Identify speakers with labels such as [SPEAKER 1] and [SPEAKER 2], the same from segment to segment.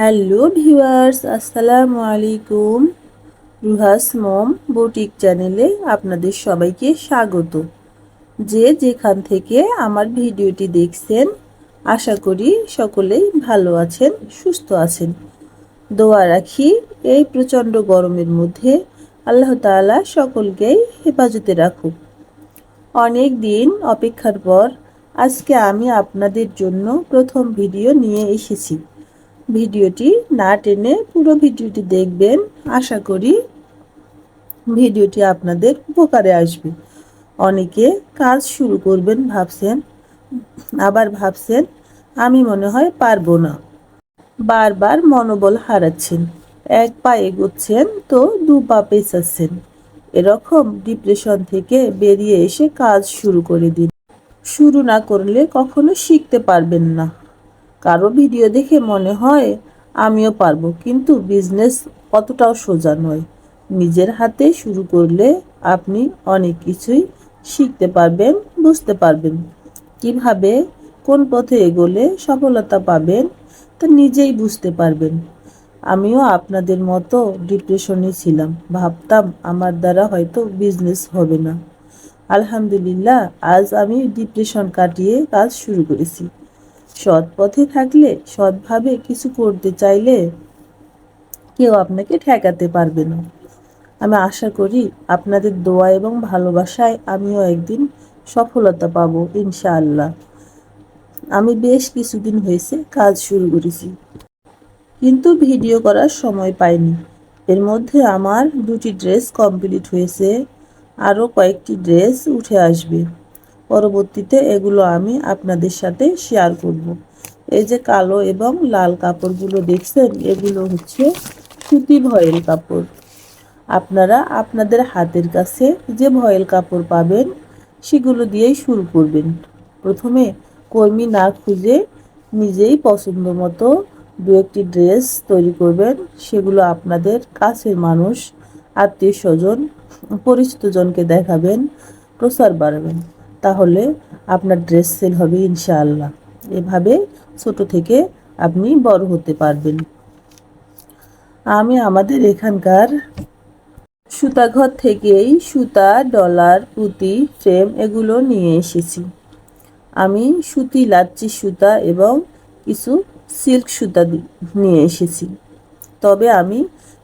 [SPEAKER 1] Hello viewers, আসসালামু আলাইকুম। রুহাস মম boutique চ্যানেলে আপনাদের সবাইকে স্বাগত। যে যেখান থেকে আমার ভিডিওটি দেখছেন, আশা করি সকলেই ভালো আছেন, সুস্থ আছেন। দোয়া রাখি এই প্রচণ্ড গরমের মধ্যে আল্লাহ তাআলা সকলকেই হেফাজতে রাখুক। অনেক দিন অপেক্ষার পর আজকে আমি আপনাদের জন্য প্রথম ভিডিও নিয়ে এসেছি। ভিডিওটি না টেনে পুরো ভিডিওটি দেখবেন। আশা করি ভিডিওটি আপনাদের উপকারে আসবে। অনেকে কাজ শুরু করবেন ভাবছেন, আবার ভাবছেন, আমি মনে হয় পারব না। বারবার মনোবল হারাচ্ছেন। এক পা এগোচ্ছেন তো দু পা পেঁচাচ্ছেন। এরকম ডিপ্রেশন থেকে বেরিয়ে এসে কাজ শুরু করে দিন। শুরু না করলে কখনো শিখতে পারবেন না। কারও ভিডিও দেখে মনে হয় আমিও পারব, কিন্তু বিজনেস অতটাও সোজা নয়। নিজের হাতে শুরু করলে আপনি অনেক কিছুই শিখতে পারবেন, বুঝতে পারবেন। কীভাবে, কোন পথে এগোলে সফলতা পাবেন তা নিজেই বুঝতে পারবেন। আমিও আপনাদের মতো ডিপ্রেশনে ছিলাম। ভাবতাম আমার দ্বারা হয়তো বিজনেস হবে না। আলহামদুলিল্লাহ, আজ আমি ডিপ্রেশন কাটিয়ে কাজ শুরু করেছি। সৎ পথে থাকলে সৎভাবে কিছু করতে চাইলে কেউ আপনাকে ঠেকাতে পারবে না। আমি আশা করি আপনাদের দোয়া এবং ভালোবাসায় আমিও একদিন সফলতা পাবো, ইনশাআল্লাহ। আমি বেশ কিছুদিন হয়েছে কাজ শুরু করেছি, কিন্তু ভিডিও করার সময় পাইনি। এর মধ্যে আমার দুটি ড্রেস কমপ্লিট হয়েছে, আরও কয়েকটি ড্রেস উঠে আসবে। পরবর্তীতে এগুলো আমি আপনাদের সাথে শেয়ার করব। এই যে কালো এবং লাল কাপড়গুলো দেখছেন, এগুলো হচ্ছে সুতি ভয়েল কাপড়। আপনারা আপনাদের হাতের কাছে যে ভয়েল কাপড় পাবেন, সেগুলো দিয়েই শুরু করবেন। প্রথমে কর্মী না খুঁজে নিজেই পছন্দ মতো দু একটি ড্রেস তৈরি করবেন। সেগুলো আপনাদের কাছের মানুষ, আত্মীয় স্বজন পরিচিতজনকে দেখাবেন, প্রচার বাড়াবেন। তাহলে আপনার ড্রেস সেল হবে ইনশাআল্লাহ। এভাবে ছোট থেকে আপনি বড় হতে পারবেন। আমি আমাদের এখানকার সুতাঘর থেকেই সুতা, ডলার, পুঁতি, ফ্রেম এগুলো নিয়ে এসেছি। আমি সুতি, লাচ্চি সুতা এবং কিছু সিল্ক সুতা নিয়ে এসেছি। তবে আমি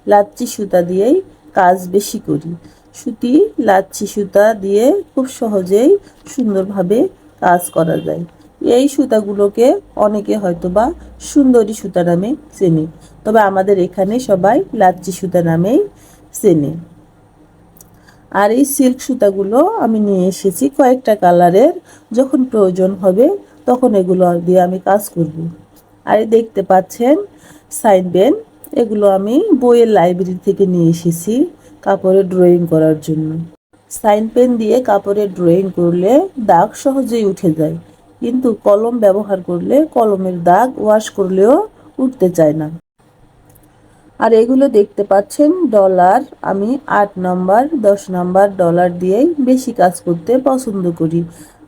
[SPEAKER 1] লাচ্ছি সুতা দিয়েই কাজ বেশি করি। সুতি লাচ্ছি সুতা দিয়ে খুব সহজেই সুন্দরভাবে কাজ করা যায়। এই সুতাগুলোকে অনেকে হয়তো বা সুন্দরী সুতা নামে চেনে, তবে আমাদের এখানে সবাই লাচ্ছি সুতা নামেই চেনে। আর এই সিল্ক সুতাগুলো আমি নিয়ে এসেছি কয়েকটা কালারের, যখন প্রয়োজন হবে তখন এগুলো দিয়ে আমি কাজ করব। আর দেখতে পাচ্ছেন সাইন বেন এগুলো আমি বইয়ের লাইব্রেরি থেকে নিয়ে এসেছি। কাপড়ে ড্রয়িং করার জন্য। সাইন পেন দিয়ে কাপড়ে ড্রয়িং করলে দাগ সহজেই উঠে যায়। কিন্তু কলম ব্যবহার করলে কলমের দাগ ওয়াশ করলেও উঠতে চায় না। আর এগুলো দেখতে পাচ্ছেন ডলার আমি আট নম্বর, দশ নম্বর ডলার দিয়েই বেশি কাজ করতে পছন্দ করি।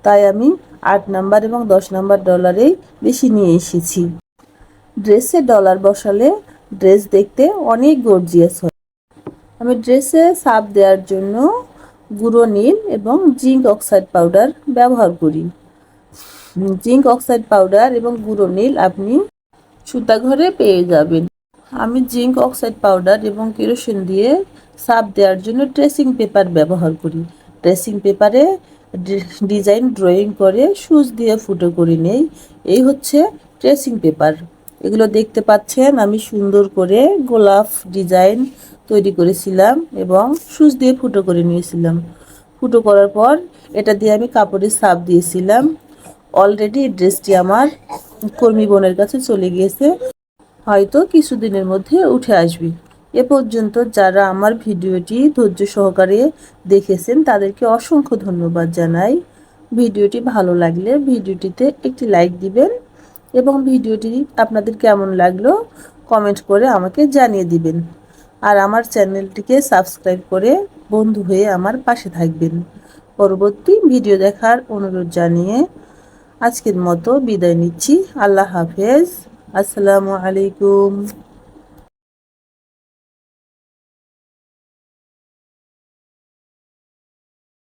[SPEAKER 1] তাই আমি আট নাম্বার এবং দশ নাম্বার ডলারেই বেশি নিয়ে এসেছি। ড্রেসে ডলার বসালে ড্রেস দেখতে অনেক গর্জিয়াস হয়। আমি ড্রেসে সাপ দেওয়ার জন্য গুঁড়ো নীল এবং জিঙ্ক অক্সাইড পাউডার ব্যবহার করি। জিঙ্ক অক্সাইড পাউডার এবং গুঁড়ো নীল আপনি সুতাঘরে পেয়ে যাবেন। আমি জিঙ্ক অক্সাইড পাউডার এবং কেরোসিন দিয়ে সাপ দেওয়ার জন্য ট্রেসিং পেপার ব্যবহার করি। ট্রেসিং পেপারে ডিজাইন ড্রয়িং করে সুচ দিয়ে ফুটো করে নেই। এই হচ্ছে ট্রেসিং পেপার। এগুলো দেখতে পাচ্ছেন, আমি সুন্দর করে গোলাপ ডিজাইন তৈরি করেছিলাম এবং সুচ দিয়ে ফুটো করে নিয়েছিলাম। ফুটো করার পর এটা দিয়ে আমি কাপড়ের সাপ দিয়েছিলাম। অলরেডি ড্রেসটি আমার কর্মী বোনের কাছে চলে গিয়েছে। হয়তো কিছুদিনের মধ্যে উঠে আসবে। এ পর্যন্ত যারা আমার ভিডিওটি ধৈর্য সহকারে দেখেছেন, তাদেরকে অসংখ্য ধন্যবাদ জানাই। ভিডিওটি ভালো লাগলে ভিডিওটিতে একটি লাইক দিবেন এবং ভিডিওটি আপনাদের কেমন লাগল কমেন্ট করে আমাকে জানিয়ে দিবেন। আর আমার চ্যানেলটিকে সাবস্ক্রাইব করে বন্ধু হয়ে আমার পাশে থাকবেন। পরবর্তী ভিডিও দেখার অনুরোধ জানিয়ে আজকের মতো বিদায় নিচ্ছি। আল্লাহ হাফেজ। আসসালামু আলাইকুম।